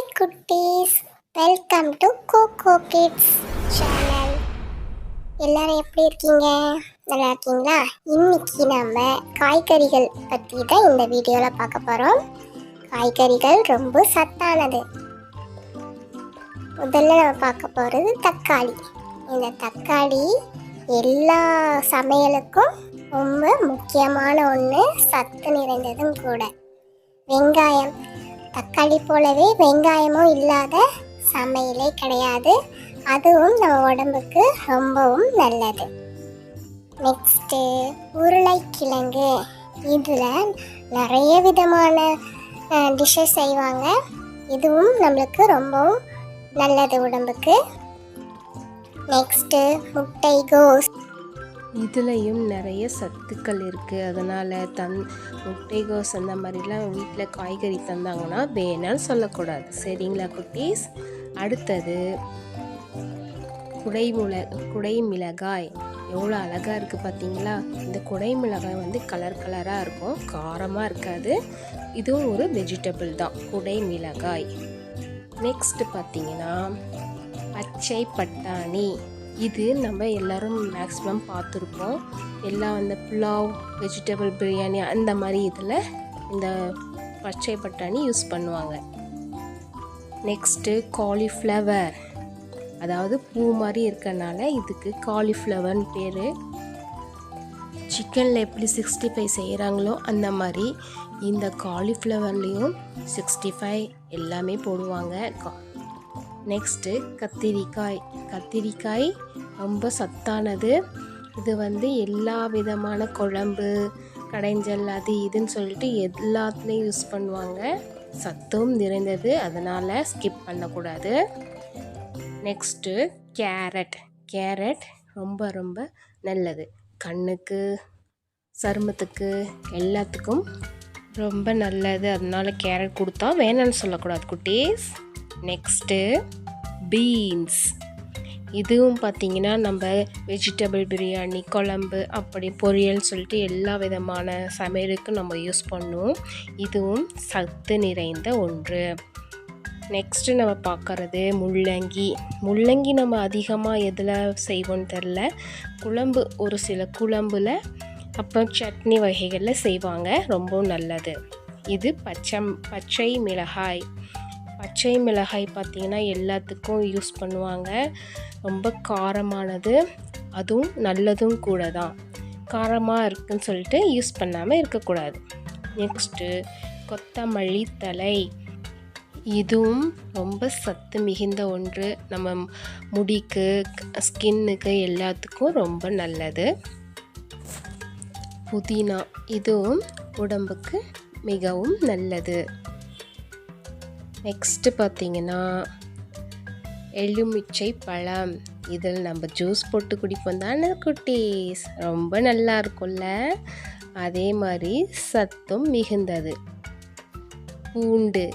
Hi குட்டீஸ். Welcome to Coco kids channel எல்லாரும் எப்படி இருக்கீங்க? நல்லா இருக்கீங்களா? இன்னைக்கு நம்ம காய்கறிகள் பற்றி தான் இந்த வீடியோவில் பார்க்க போகிறோம் காய்கறிகள் ரொம்ப சத்தானது. முதல்ல நம்ம பார்க்க போகிறது தக்காளி. இந்த தக்காளி எல்லா சமையலுக்கும் ரொம்ப முக்கியமான ஒன்று சத்து நிறைந்ததும் கூட. வெங்காயம். தக்காளி போலவே வெங்காயமும் இல்லாத சமையலே கிடையாது. அதுவும் நம்ம உடம்புக்கு ரொம்பவும் நல்லது. நெக்ஸ்ட்டு உருளைக்கிழங்கு. இதில் நிறைய விதமான டிஷ்ஷஸ் செய்வாங்க. இதுவும் நம்மளுக்கு ரொம்பவும் நல்லது உடம்புக்கு. நெக்ஸ்ட்டு முட்டைகோஸ். இதுலேயும் நிறைய சத்துக்கள் இருக்குது அதனால் தன் முட்டைகோஸ் அந்த மாதிரிலாம் வீட்டில் காய்கறி தந்தாங்கன்னா வேணான்னு சொல்லக்கூடாது. சரிங்களா குட்டீஸ்? அடுத்தது குடைமுளை குடை மிளகாய் எவ்வளோ அழகாக இருக்குது பார்த்தீங்களா? இந்த குடை மிளகாய் வந்து கலர் கலராக இருக்கும். காரமாக இருக்காது. இதுவும் ஒரு வெஜிடபிள் தான். குடை மிளகாய் நெக்ஸ்ட் பார்த்தீங்கன்னா பச்சை பட்டாணி. இது நம்ம எல்லோரும் மேக்ஸிமம் பார்த்துருப்போம் எல்லாம் அந்த புலாவ் வெஜிடபிள் பிரியாணி அந்த மாதிரி இதில் இந்த பச்சை பட்டாணி யூஸ் பண்ணுவாங்க. நெக்ஸ்ட்டு காலிஃப்ளவர் அதாவது பூ மாதிரி இருக்கனால இதுக்கு காலிஃப்ளவர்னு பேர். சிக்கனில் எப்படி சிக்ஸ்டி ஃபைவ் செய்கிறாங்களோ அந்த மாதிரி இந்த காலிஃப்ளவர்லேயும் சிக்ஸ்டி ஃபைவ் எல்லாமே போடுவாங்க. கா நெக்ஸ்ட்டு கத்திரிக்காய். கத்திரிக்காய் ரொம்ப சத்தானது. இது வந்து எல்லா விதமான குழம்பு கடைஞ்சல் அது இதுன்னு சொல்லிட்டு எல்லாத்துலேயும் யூஸ் பண்ணுவாங்க. சத்தும் நிறைந்தது. அதனால் ஸ்கிப் பண்ணக்கூடாது. நெக்ஸ்ட்டு கேரட் கேரட் ரொம்ப ரொம்ப நல்லது. கண்ணுக்கு சருமத்துக்கு எல்லாத்துக்கும் ரொம்ப நல்லது. அதனால கேரட் கொடுத்தா வேணும்னு சொல்லக்கூடாது குட்டீஸ். நெக்ஸ்ட்டு பீன்ஸ் இதுவும் பார்த்திங்கன்னா நம்ம வெஜிடபிள் பிரியாணி குழம்பு அப்படி பொரியல் சொல்லிட்டு எல்லா விதமான சமையலுக்கும் நம்ம யூஸ் பண்ணுவோம். இதுவும் சத்து நிறைந்த ஒன்று. நெக்ஸ்ட்டு நம்ம பார்க்குறது முள்ளங்கி. முள்ளங்கி நம்ம அதிகமாக எதில் செய்வோன்னு தெரில குழம்பு ஒரு சில குழம்புல அப்புறம் சட்னி வகைகளில் செய்வாங்க. ரொம்ப நல்லது. இது பச்சை பச்சை மிளகாய். பச்சை மிளகாய் பார்த்திங்கன்னா எல்லாத்துக்கும் யூஸ் பண்ணுவாங்க. ரொம்ப காரமானது அதுவும் நல்லதும் கூட தான். காரமாக இருக்குன்னு சொல்லிட்டு யூஸ் பண்ணாமல் இருக்கக்கூடாது. நெக்ஸ்ட்டு கொத்தமல்லி தலை இதுவும் ரொம்ப சத்து மிகுந்த ஒன்று. நம்ம முடிக்கு ஸ்கின்னுக்கு எல்லாத்துக்கும் ரொம்ப நல்லது. புதினா இதுவும் உடம்புக்கு மிகவும் நல்லது. நெக்ஸ்ட்டு பார்த்தீங்கன்னா எலுமிச்சை பழம். இதில் நம்ம ஜூஸ் போட்டு குடிப்போம் தானே குட்டீஸ்? ரொம்ப நல்லா இருக்கும்ல. அதே மாதிரி சத்தும் மிகுந்தது. பூண்டு.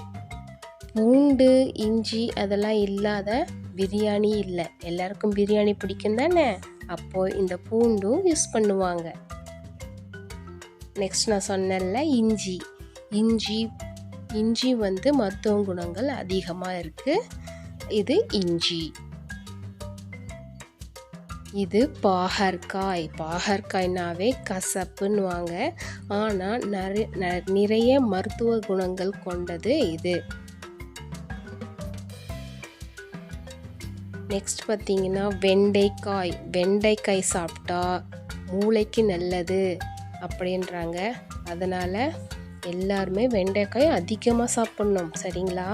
பூண்டு இஞ்சி அதெல்லாம் இல்லாத பிரியாணி இல்லை. எல்லாருக்கும் பிரியாணி பிடிக்கும் தானே? அப்போது இந்த பூண்டும் யூஸ் பண்ணுவாங்க. நெக்ஸ்ட் நான் சொன்னேன்ல இஞ்சி. இஞ்சி இஞ்சி வந்து மருத்துவ குணங்கள் அதிகமாக இருக்குது இது இஞ்சி. இது பாகற்காய். பாகற்காய்னாவே கசப்புன்னுவாங்க. ஆனால் நிறைய நிறைய மருத்துவ குணங்கள் கொண்டது இது. நெக்ஸ்ட் பார்த்தீங்கன்னா வெண்டைக்காய். வெண்டைக்காய் சாப்பிட்டா மூளைக்கு நல்லது அப்படின்றாங்க. அதனால் எல்லாருமே வெண்டைக்காய் அதிகமாக சாப்பிட்ணும். சரிங்களா?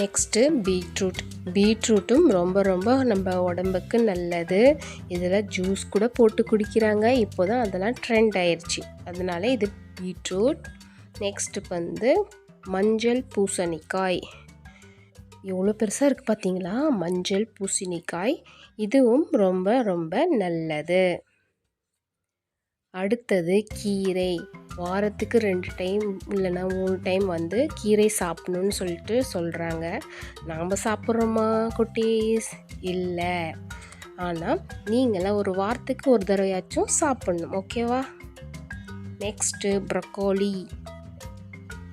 நெக்ஸ்ட்டு பீட்ரூட் பீட்ரூட்டும் ரொம்ப ரொம்ப நம்ம உடம்புக்கு நல்லது. இதில் ஜூஸ் கூட போட்டு குடிக்கிறாங்க. இப்போ தான் அதெல்லாம் ட்ரெண்ட் ஆயிடுச்சு அதனால இது பீட்ரூட் நெக்ஸ்ட்டு வந்து மஞ்சள் பூசணிக்காய். எவ்வளோ பெருசாக இருக்குது பார்த்தீங்களா மஞ்சள் பூசணிக்காய். இதுவும் ரொம்ப ரொம்ப நல்லது. அடுத்தது கீரை. வாரத்துக்கு ரெண்டு டைம் இல்லைன்னா மூணு டைம் வந்து கீரை சாப்பிடணுன்னு சொல்லிட்டு சொல்கிறாங்க நாம் சாப்பிட்றோமா குட்டீஸ்? இல்லை. ஆனால் நீங்களாம் ஒரு வாரத்துக்கு ஒரு தடவையாச்சும் சாப்பிட்ணும். ஓகேவா நெக்ஸ்ட்டு ப்ரொக்கோலி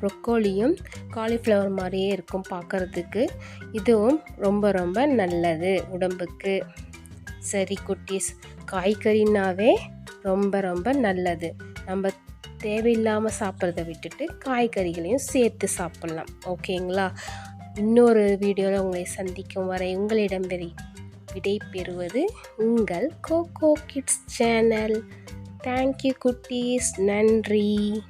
ப்ரொக்கோலியும் காலிஃப்ளவர் மாதிரியே இருக்கும் பார்க்குறதுக்கு. இதுவும் ரொம்ப ரொம்ப நல்லது உடம்புக்கு. சரி குட்டீஸ் காய்கறினாவே ரொம்ப ரொம்ப நல்லது. நம்ம தேவையில்லாமல் சாப்பிட்றத விட்டுட்டு காய்கறிகளையும் சேர்த்து சாப்பிட்லாம். ஓகேங்களா? இன்னொரு வீடியோவில் உங்களை சந்திக்கும் வரை உங்களிடம் விடை விடை பெறுவது உங்கள் கோகோ கிட்ஸ் சேனல். தேங்க்யூ குட்டீஸ். நன்றி.